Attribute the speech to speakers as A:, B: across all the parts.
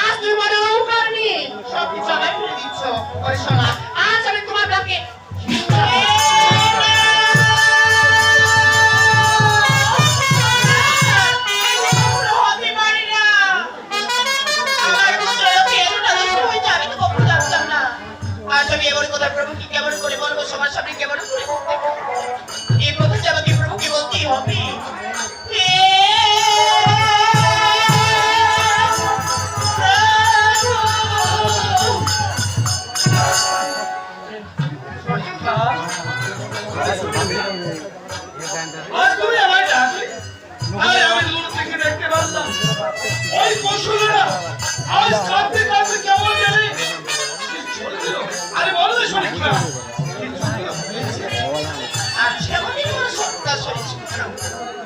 A: আজ তুমি মনে অহংকার নিয়ে সব আমায় ফেলে দিচ্ছ আজ আমি তোমার
B: বাকে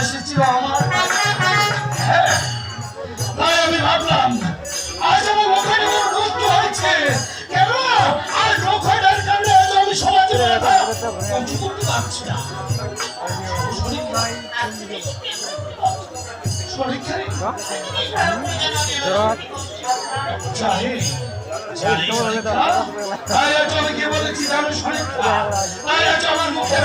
B: এসেছিল আমার। তাই আমি ভাবলাম, আজ আমার ওখানে নষ্ট হয়েছে। কেন? আর ওখানের কারণে আজ আমি সমাজে করতে পারছি না। আমার মুখের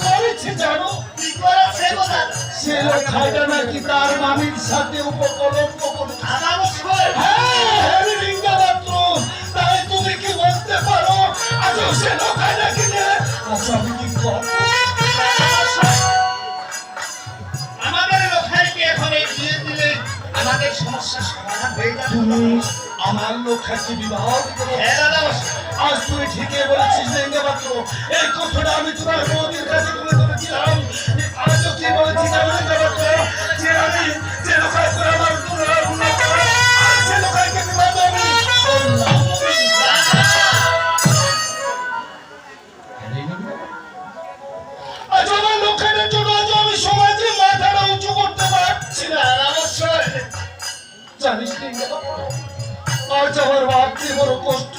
B: করেছে জানো?
A: কি
B: করেছে
A: গো
B: সে লোকটা নাকি তার মামির সাথে উপকলঙ্ক করেছে
A: দাদা মশাই
B: হ্যাঁ, হ্যারি লিঙ্গামাত্র। তাই তুমি কি বলতে পারো? আজও সে লোকায় নাকি যে, আমি কি করব?
A: আমাদের লোখাইকে এখন এই দিলে আমাদের সমস্যার সমাধান হয়ে যাবে?
B: আমার লোকটাকে বিবাহ
A: হ্যাঁ দাদা
B: আজ তুই ঠিকই বলেছিস, লিঙ্গামাত্র। এই কথাটা আমি তোমার বৌদির কাছে তুলে ধরেছিলাম। আজও কি বলেছি জানো লিঙ্গামাত্র? যে আমি যে লোকায় করে আমার লোকাইকে আমি আজ আমার লোকেদের জন্য আমি সমাজে মাথাটা উঁচু করতে পারছি না জানিস আজ আমার ভাবতে বড় কষ্ট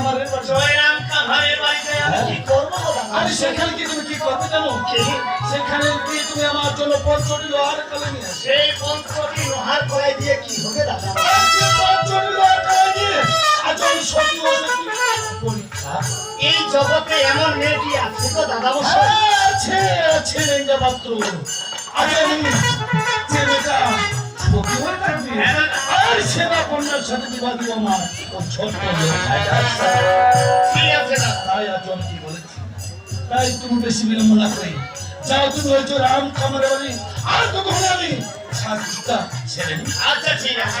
A: দাদা আমি
B: সেখানে কি তুমি কি করতে জানো? সেখানে গিয়ে তুমি আমার জন্য পঞ্চটি লোহার কালে নিয়ে
A: সেই পঞ্চটি লোহার কলাই দিয়ে কি হবে দাদা?
B: পঞ্চটি লোহার কালে নিয়ে আজ আমি সত্যি ও
A: এই জগতে এমন মেয়েটি আছে দাদা মশাই?
B: হ্যাঁ, আছে আছে রেঞ্জা মাত্র আজ কন্যার সাথে বিবাহ দিব আমার তাই কি বলেছি। তাই তুমি বেশি বিলম্ব না করে যাও তুমি যে রাম খামারে বাড়ি আর তো তখন আমি সাজটা ছেড়ে
A: আচ্ছা ঠিক আছে।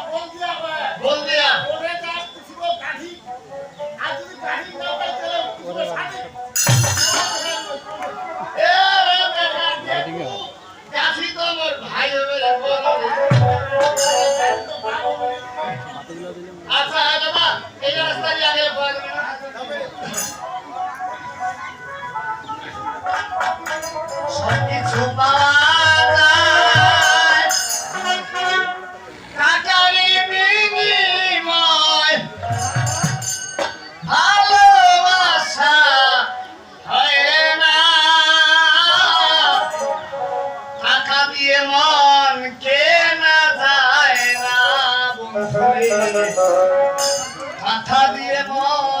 A: বন্ধুরে কথা দিয়ে মন কে